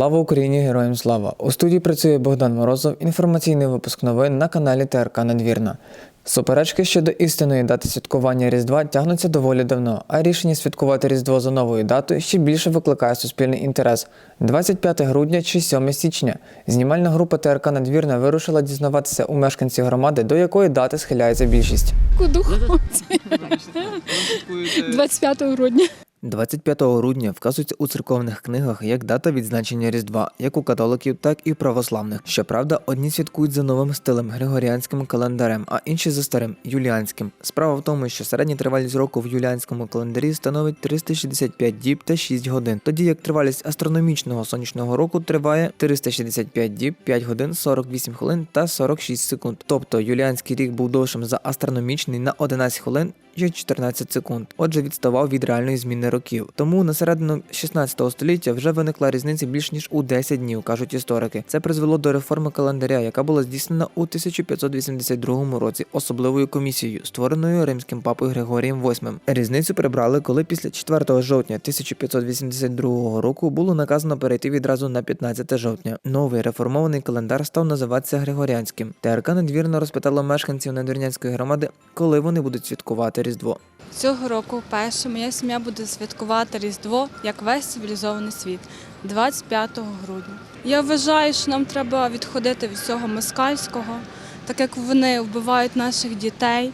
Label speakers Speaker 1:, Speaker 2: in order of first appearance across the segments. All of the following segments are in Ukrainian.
Speaker 1: Слава Україні! Героям слава! У студії працює Богдан Морозов. Інформаційний випуск новин на каналі ТРК Надвірна. Суперечки щодо істинної дати святкування Різдва тягнуться доволі давно, а рішення святкувати Різдво за новою датою ще більше викликає суспільний інтерес. 25 грудня чи 7 січня. Знімальна група ТРК Надвірна вирушила дізнаватися у мешканців громади, до якої дати схиляється більшість.
Speaker 2: духовці. 25 грудня.
Speaker 1: 25 грудня вказується у церковних книгах як дата відзначення Різдва, як у католиків, так і православних. Щоправда, одні святкують за новим стилем григоріанським календарем, а інші за старим юліанським. Справа в тому, що середня тривалість року в юліанському календарі становить 365 діб та 6 годин, тоді як тривалість астрономічного сонячного року триває 365 діб, 5 годин, 48 хвилин та 46 секунд. Тобто юліанський рік був довшим за астрономічний на 11 хвилин і 14 секунд. Отже, відставав від реальної зміни років. Тому на середину 16 століття вже виникла різниця більш ніж у 10 днів, кажуть історики. Це призвело до реформи календаря, яка була здійснена у 1582 році особливою комісією, створеною римським папою Григорієм VIII. Різницю прибрали, коли після 4 жовтня 1582 року було наказано перейти відразу на 15 жовтня. Новий реформований календар став називатися Григоріанським. ТРК надвірно розпитала мешканців надвірнянської громади, коли вони будуть святкувати Різдво.
Speaker 2: Цього року вперше моя сім'я буде святкувати Різдво як весь цивілізований світ 25 грудня. Я вважаю, що нам треба відходити від всього москальського, так як вони вбивають наших дітей,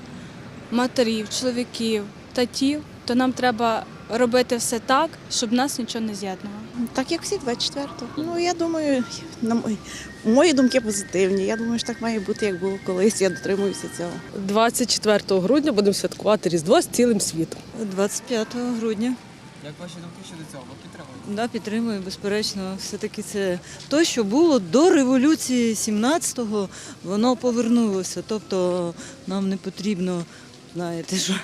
Speaker 2: матерів, чоловіків, татів, то нам треба робити все так, щоб нас нічого не з'єднувало.
Speaker 3: Так як всі 24-го. Ну я думаю, на мої, мої думки позитивні. Я думаю, що так має бути, як було колись. Я дотримуюся цього.
Speaker 4: 24 грудня будемо святкувати Різдво з цілим світом.
Speaker 5: 25 грудня.
Speaker 1: Як ваші думки щодо цього? Ви підтримуєте?
Speaker 5: Да, підтримую, безперечно. Все-таки це те, що було до революції 17-го, воно повернулося. Тобто нам не потрібно, знаєте що.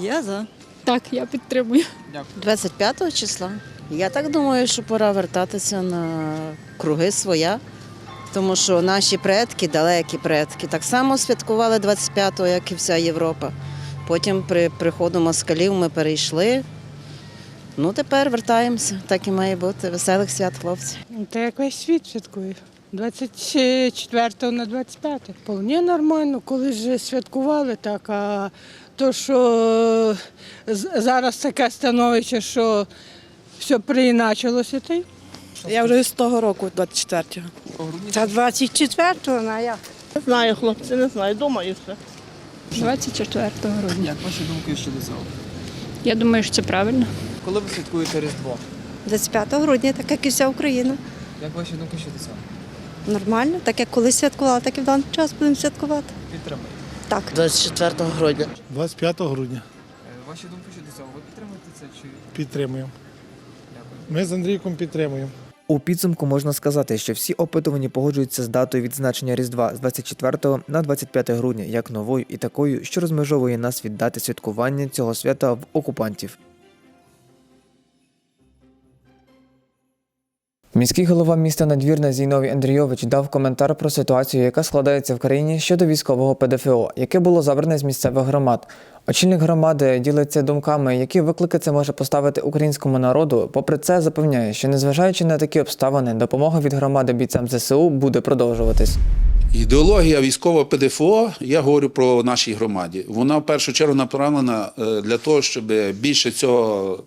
Speaker 5: Я за.
Speaker 2: Так, я підтримую. Дякую.
Speaker 3: 25 числа. Я так думаю, що пора вертатися на круги своя. Тому що наші предки, далекі предки, так само святкували 25-го, як і вся Європа. Потім при приходу москалів ми перейшли. Ну, тепер вертаємося. Так і має бути. Веселих свят, хлопці.
Speaker 6: Ну, Та як весь світ святкує. 24 на 25. Вполне нормально, коли ж святкували так, а то, що зараз таке становище, що все приіначилося, та й
Speaker 7: Я вже з того року, 24-го.
Speaker 6: та 24-го, на як?
Speaker 7: Не знаю, хлопці, не знаю, думаю все.
Speaker 8: 24 грудня.
Speaker 1: Як ваші думки щодо цього?
Speaker 8: Я думаю, що це правильно.
Speaker 1: Коли ви святкуєте Різдво?
Speaker 9: 25 грудня, так як і вся Україна.
Speaker 1: Як ваші думки щодо цього?
Speaker 9: Нормально, так як колись святкувала, так і в даний час будемо святкувати.
Speaker 1: Підтримуєте.
Speaker 9: Так.
Speaker 7: 24 грудня.
Speaker 10: 25 грудня
Speaker 1: Е, Ваші думки щодо цього? Ви підтримуєте це чи
Speaker 10: підтримуємо. Ми з Андрійком підтримуємо.
Speaker 1: У підсумку можна сказати, що всі опитувані погоджуються з датою відзначення Різдва з 24 на 25 грудня як новою і такою, що розмежовує нас від дати святкування цього свята в окупантів. Міський голова міста Надвірна Зійновій Андрійович дав коментар про ситуацію, яка складається в країні щодо військового ПДФО, яке було забране з місцевих громад. Очільник громади ділиться думками, які виклики це може поставити українському народу. Попри це, запевняє, що незважаючи на такі обставини, допомога від громади бійцям ЗСУ буде продовжуватись.
Speaker 11: Ідеологія військового ПДФО, я говорю про нашій громаді. Вона в першу чергу направлена е, для того, щоб більше цього,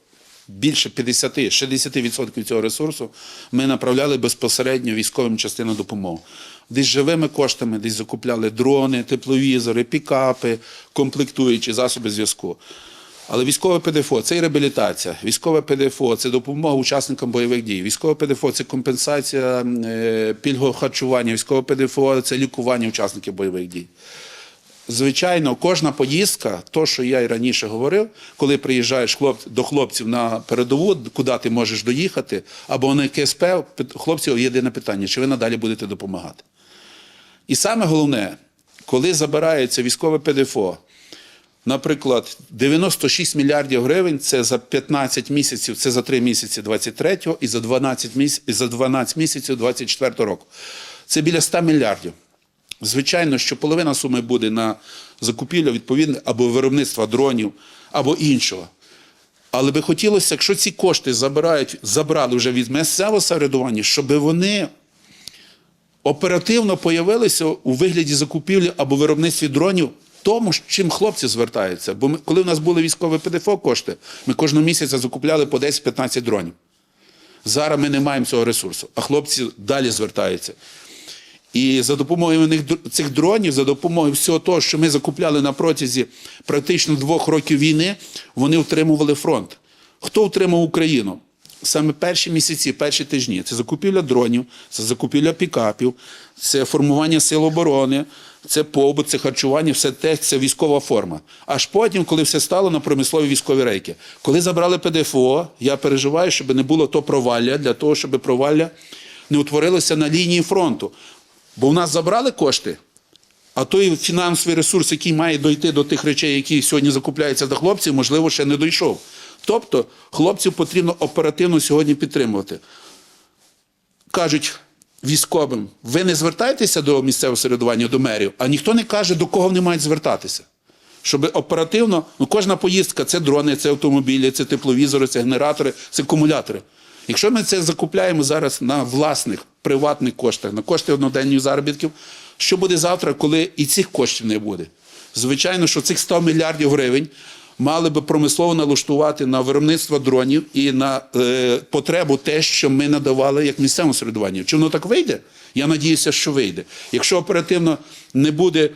Speaker 11: більше 50-60% цього ресурсу ми направляли безпосередньо військовим частинам допомоги. Десь живими коштами, десь закупляли дрони, тепловізори, пікапи, комплектуючі засоби зв'язку. Але військове ПДФО це і реабілітація, військове ПДФО це допомога учасникам бойових дій. Військове ПДФО це компенсація е, пільгового харчування, військове ПДФО це лікування учасників бойових дій. Звичайно, кожна поїздка, то, що я і раніше говорив, коли приїжджаєш до хлопців на передову, куди ти можеш доїхати, або на КСП, хлопців єдине питання, чи ви надалі будете допомагати. І саме головне, коли забирається військове ПДФО, Наприклад, 96 мільярдів гривень це за 15 місяців, це за 3 місяці 23-го і за 12 місяців, і за 12 місяців 24-го року. Це біля 100 мільярдів. Звичайно, що половина суми буде на закупівлю відповідно або виробництва дронів, або іншого. Але би хотілося, якщо ці кошти забирають, забрали вже від місцевого самоврядування, щоб вони оперативно появилися у вигляді закупівлі або виробництві дронів. Тому, з чим хлопці звертаються. Бо ми, коли в нас були військові ПДФО кошти, ми кожного місяця закупляли по 10-15 дронів. Зараз ми не маємо цього ресурсу, а хлопці далі звертаються. І за допомогою цих дронів, за допомогою всього того, що ми закупляли на протязі практично двох років війни, вони утримували фронт. Хто утримав Україну? Саме перші місяці, перші тижні це закупівля дронів, це закупівля пікапів, це формування сил оборони, це побут, це харчування, все те, це військова форма. Аж потім, коли все стало на промислові військові рейки. Коли забрали ПДФО, я переживаю, щоб не було то провалля, для того, щоб провалля не утворилося на лінії фронту. Бо в нас забрали кошти, а той фінансовий ресурс, який має дойти до тих речей, які сьогодні закупляються до хлопців, можливо, ще не дійшов. Тобто хлопців потрібно оперативно сьогодні підтримувати. Кажуть військовим, ви не звертайтеся до місцевого середування, до мерів, а ніхто не каже, до кого вони мають звертатися. Щоб оперативно, ну кожна поїздка це дрони, це автомобілі, це тепловізори, це генератори, це акумулятори. Якщо ми це закупляємо зараз на власних приватних коштах, на кошти одноденних заробітків, що буде завтра, коли і цих коштів не буде? Звичайно, що цих 100 мільярдів гривень мали би промислово налаштувати на виробництво дронів і на е, потребу те, що ми надавали як місцевому середуванню. Чи воно так вийде? Я надіюся, що вийде. Якщо оперативно не буде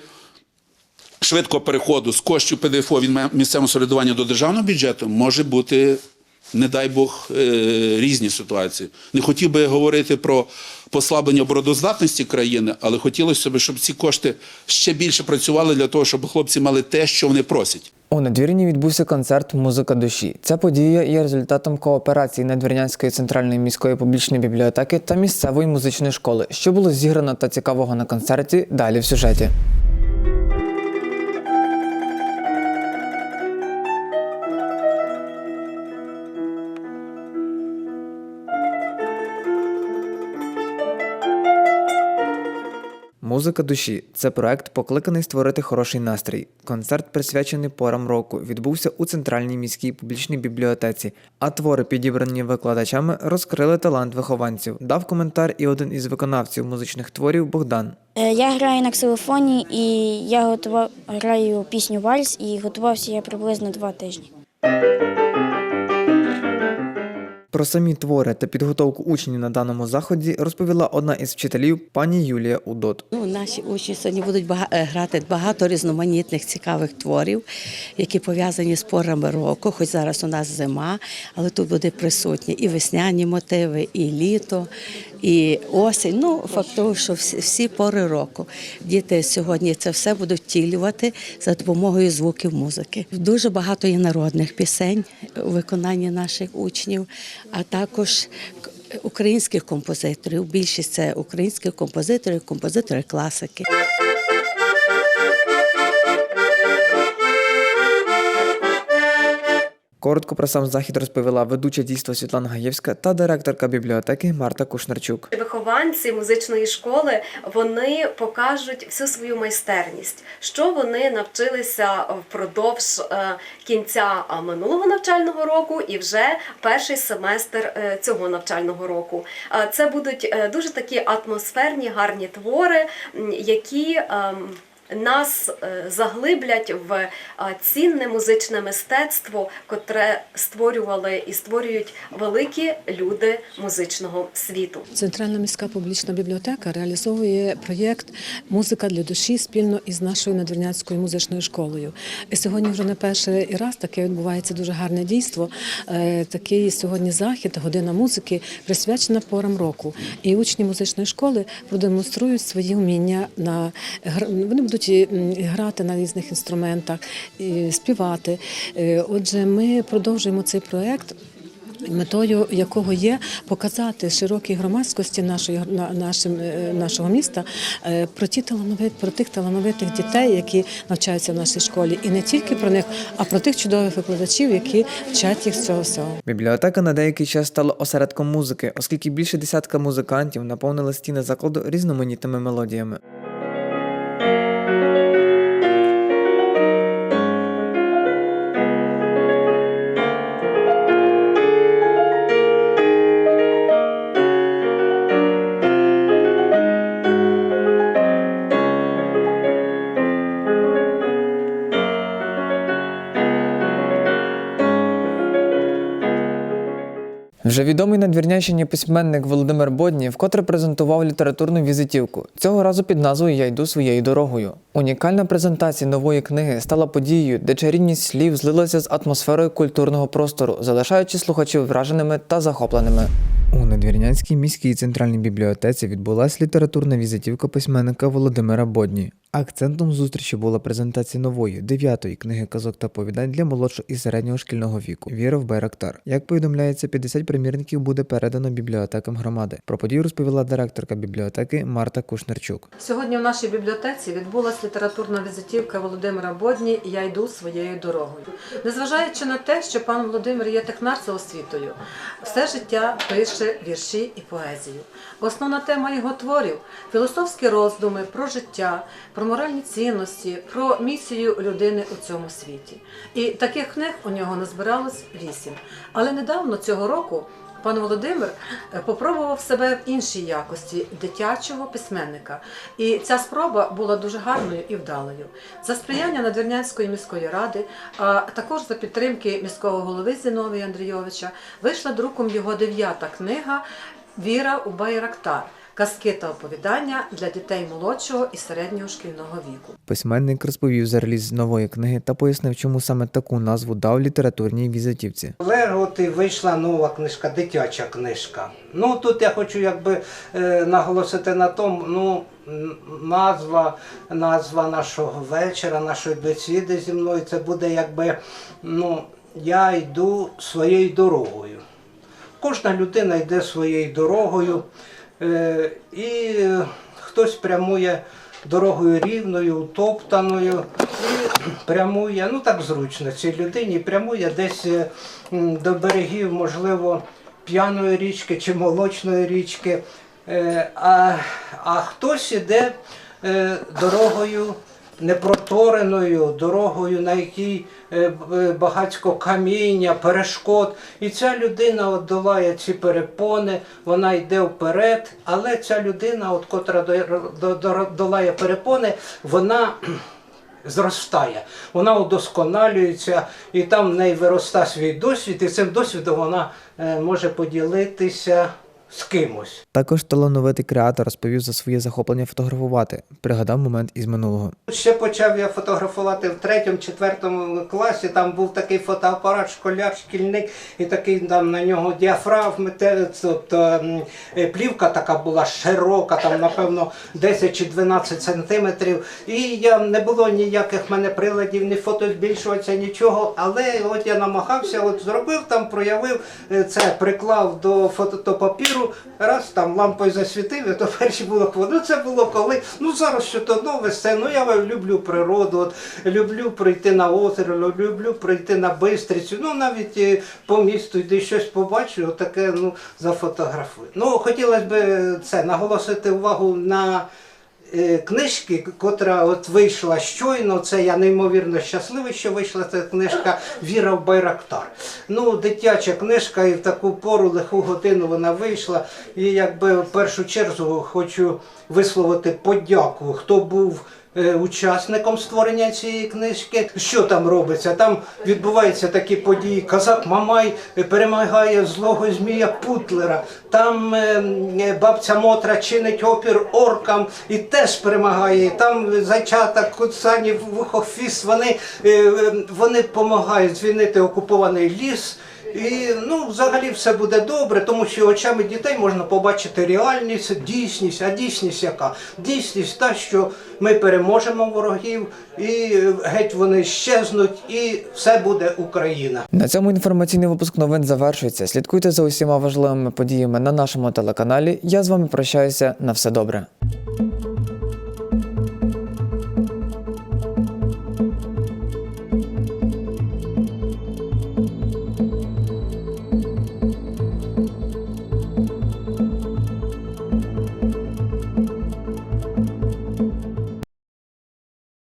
Speaker 11: швидкого переходу з коштів ПДФО від місцевого самоврядування до державного бюджету, може бути, не дай Бог, е, різні ситуації. Не хотів би говорити про послаблення обороноздатності країни, але хотілося б, щоб ці кошти ще більше працювали для того, щоб хлопці мали те, що вони просять.
Speaker 1: У надвірні відбувся концерт Музика душі. Ця подія є результатом кооперації Надвірнянської центральної міської публічної бібліотеки та місцевої музичної школи. Що було зіграно та цікавого на концерті, далі в сюжеті. Музика душі це проект, покликаний створити хороший настрій. Концерт, присвячений порам року, відбувся у центральній міській публічній бібліотеці, а твори, підібрані викладачами, розкрили талант вихованців. Дав коментар і один із виконавців музичних творів Богдан.
Speaker 12: Е, Я граю на ксилофоні і я готував граю пісню Вальс і готувався я приблизно два тижні.
Speaker 1: Про самі твори та підготовку учнів на даному заході розповіла одна із вчителів пані Юлія Удот.
Speaker 13: Ну, наші учні сьогодні будуть е, грати багато різноманітних цікавих творів, які пов'язані з порами року. Хоч зараз у нас зима, але тут буде присутні і весняні мотиви, і літо, і осінь. Ну, фактово, що всі, всі пори року. Діти сьогодні це все будуть втілювати за допомогою звуків музики. Дуже багато є народних пісень у виконанні наших учнів, а також українських композиторів. Більшість це українських композиторів, композитори класики.
Speaker 1: Коротко про сам захід розповіла ведуча дійства Світлана Гаєвська та директорка бібліотеки Марта Кушнарчук.
Speaker 14: Вихованці музичної школи вони покажуть всю свою майстерність, що вони навчилися впродовж е, кінця минулого навчального року і вже перший семестр е, цього навчального року. Е, Це будуть дуже такі атмосферні, гарні твори, які ем, нас е, заглиблять в е, цінне музичне мистецтво, котре створювали і створюють великі люди музичного світу.
Speaker 4: Центральна міська публічна бібліотека реалізовує проєкт Музика для душі спільно із нашою надвірнянською музичною школою. І сьогодні вже не перший раз таке відбувається дуже гарне дійство. Е, Такий сьогодні захід, година музики, присвячена порам року. І учні музичної школи продемонструють свої вміння на вони будуть м, грати на різних інструментах, співати. Е, Отже, ми продовжуємо цей проєкт метою якого є показати широкій громадськості нашої нашим, е, нашого міста е, про ті про тих талановитих дітей, які навчаються в нашій школі, і не тільки про них, а про тих чудових викладачів, які вчать їх з цього всього.
Speaker 1: Бібліотека на деякий час стала осередком музики, оскільки більше десятка музикантів наповнили стіни закладу різноманітними мелодіями. Вже відомий надвірнящині письменник Володимир Боднів, вкотре презентував літературну візитівку. Цього разу під назвою Я йду своєю дорогою. Унікальна презентація нової книги стала подією, де чарівність слів злилася з атмосферою культурного простору, залишаючи слухачів враженими та захопленими. У Надвірнянській міській центральній бібліотеці відбулася літературна візитівка письменника Володимира Бодні. Акцентом зустрічі була презентація нової дев'ятої книги казок та повідань для молодшого і середнього шкільного віку Віра в Байрактар. Як повідомляється, 50 примірників буде передано бібліотекам громади. Про подію розповіла директорка бібліотеки Марта Кушнерчук.
Speaker 4: Сьогодні в нашій бібліотеці відбулася літературна візитівка Володимира Бодні Я йду своєю дорогою. Незважаючи на те, що пан Володимир є технар за освітою, все життя пише вірші і поезію. Основна тема його творів філософські роздуми про життя, про моральні цінності, про місію людини у цьому світі. І таких книг у нього назбиралось вісім. Але недавно цього року Пан Володимир е, попробував себе в іншій якості дитячого письменника. І ця спроба була дуже гарною і вдалою. За сприяння Надвірнянської міської ради, а також за підтримки міського голови Зіновія Андрійовича, вийшла друком його дев'ята книга Віра у Байрактар. Казки та оповідання для дітей молодшого і середнього шкільного віку.
Speaker 1: Письменник розповів за реліз нової книги та пояснив, чому саме таку назву дав літературній візитівці.
Speaker 15: От і вийшла нова книжка, дитяча книжка. Ну тут я хочу якби е, наголосити на тому, ну назва, назва нашого вечора, нашої бесіди зі мною, це буде якби ну, я йду своєю дорогою. Кожна людина йде своєю дорогою, е, і е, хтось прямує дорогою рівною, утоптаною, і прямує, ну так зручно цій людині, прямує десь е, до берегів, можливо, п'яної річки чи молочної річки. Е, А, а хтось іде е, дорогою непротореною, дорогою, на якій багатько каміння, перешкод. І ця людина от долає ці перепони, вона йде вперед, але ця людина, от, котра до- до- до- долає перепони, вона зростає, вона удосконалюється, і там в неї виросте свій досвід, і цим досвідом вона е, може поділитися з кимось.
Speaker 1: Також талановитий креатор розповів за своє захоплення фотографувати, пригадав момент із минулого.
Speaker 15: Ще почав я фотографувати в третьому, четвертому класі. Там був такий фотоапарат, школяр, шкільник, і такий там на нього діафрагми, тобто е, плівка така була широка, там напевно 10 чи 12 сантиметрів. І я не було ніяких в мене приладів, ні фотозбільшувача, нічого. Але от я намагався, от зробив там, проявив е, це, приклав до фотопапіру, раз там лампою засвітив, то перші було ну це було коли. Ну зараз що то нове все. Ну я люблю природу, от, люблю прийти на озеро, люблю прийти на бистрицю. Ну навіть е, по місту йди щось побачу, отаке ну зафотографую. Ну хотілося б це наголосити увагу на. Е, Книжки, котра от вийшла щойно, це я неймовірно щасливий, що вийшла ця книжка Віра в Байрактар. Ну, дитяча книжка, і в таку пору лиху годину вона вийшла. І якби в першу чергу хочу висловити подяку, хто був учасником створення цієї книжки. Що там робиться? Там відбуваються такі події. Казак Мамай е, перемагає злого змія Путлера. Там е, е, бабця Мотра чинить опір оркам і теж перемагає. Там зайчата, куцанів, вухофіс, вони, е, е, вони допомагають звільнити окупований ліс. І ну, взагалі все буде добре, тому що очами дітей можна побачити реальність, дійсність. А дійсність яка? Дійсність та, що ми переможемо ворогів, і геть вони щезнуть, і все буде Україна.
Speaker 1: На цьому інформаційний випуск новин завершується. Слідкуйте за усіма важливими подіями на нашому телеканалі. Я з вами прощаюся на все добре.